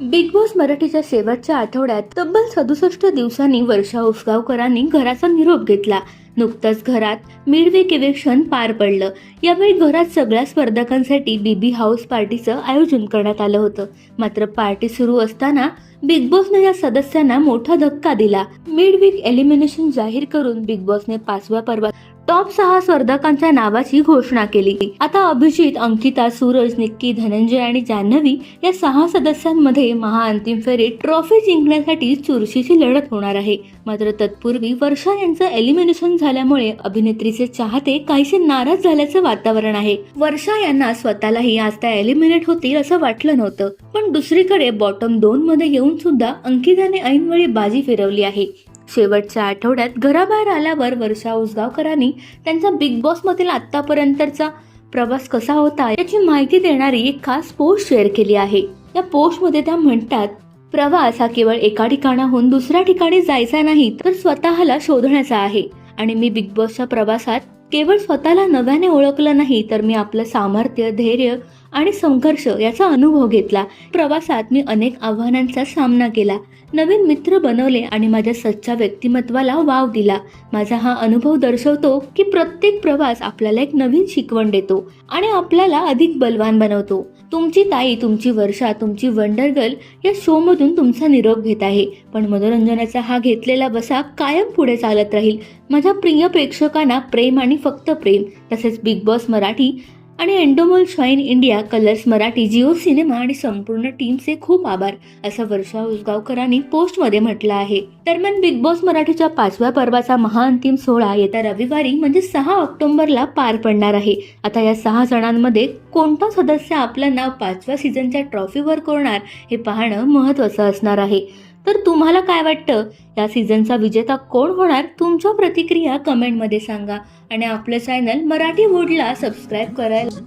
Big boss मराठीच्या शेवटच्या आठवड्यात तब्बल सदुसष्ट दिवसांनी वर्षा उसगावकरांनी घराचा निरोप घेतला. नुकतंच घरात मिडवेक इवेक्शन पार पडलं. यावेळी घरात सगळ्या स्पर्धकांसाठी बीबी हाऊस पार्टीचं आयोजन करण्यात आलं होतं. मात्र पार्टी सुरू असताना बिग बॉसने या सदस्यांना मोठा धक्का दिला. मिडवीक एलिमिनेशन जाहीर करून बिग बॉसने पाचव्या पर्वात टॉप सहा स्पर्धकांच्या नावाची घोषणा केली. आता अभिजित अंकिता सूरज निक्की धनंजय आणि जान्हवी या सहा सदस्यांमध्ये महाअंतिम फेरीत ट्रॉफी जिंकण्यासाठी चुरशीची लढत होणार आहे. मात्र तत्पूर्वी वर्षा यांचं एलिमिनेशन झाल्यामुळे अभिनेत्रीचे चाहते काहीसे नाराज झाल्याचं वातावरण आहे. वर्षा यांना स्वतःलाही आज त्या एलिमिनेट होतील असं वाटलं नव्हतं. पण दुसरीकडे बॉटम दोन मध्ये येऊन सुद्धा अंकिताने ऐनवेळी बाजी फिरवली आहे. शेवटच्या आठवड्यात घराबाहेर आल्यावर वर्षा उसगावकरांनी त्यांचा बिग बॉसमधील आत्तापर्यंतचा प्रवास कसा होता याची माहिती देणारी एक खास पोस्ट शेअर केली आहे. या पोस्टमध्ये त्या म्हणतात प्रवास हा केवळ एका ठिकाणाहून दुसऱ्या ठिकाणी जायचा नाही तर स्वतःला शोधण्याचा आहे. आणि मी बिग बॉसच्या प्रवासात केवळ स्वतःला नव्याने ओळखलं नाही तर मी आपलं सामर्थ्य धैर्य आणि संघर्ष याचा अनुभव घेतला. प्रवासात मी अनेक आव्हानांचा सामना केला. नवीन मित्र बनवले आणि माझ्या सच्च्या व्यक्तिमत्वाला वाव दिला. माझा हा अनुभव दर्शवतो की प्रत्येक प्रवास आपल्याला एक नवीन शिकवण देतो आणि आपल्याला अधिक बलवान बनवतो. तुमची ताई तुमची वर्षा तुमची वंडर गर्ल या शो मधून तुमचा निरोप घेत आहे. पण मनोरंजनाचा हा घेतलेला बसा कायम पुढे चालत राहील. माझ्या प्रिय प्रेक्षकांना प्रेम आणि फक्त प्रेम तसेच बिग बॉस मराठी आणि Endemol Shine India Colors Marathi Jio cinema आणि संपूर्ण टीमचे खूप आभार असं वर्षा उसगावकरांनी पोस्टमध्ये म्हटलं आहे. दरम्यान बिग बॉस मराठीच्या पाचव्या पर्वाचा महाअंतिम सोहळा येत्या रविवारी म्हणजे सहा ऑक्टोबरला पार पडणार आहे. आता या सहा जणांमध्ये कोणता सदस्य आपलं नाव पाचव्या सीझनच्या ट्रॉफीवर कोरणार हे पाहणं महत्वाचं असणार आहे. तर तुम्हाला काय वाटतं? या सीझनचा विजेता कोण होणार? तुमच्या प्रतिक्रिया कमेंटमध्ये सांगा. आणि आपलं चॅनल मराठी वूडला सबस्क्राईब करायला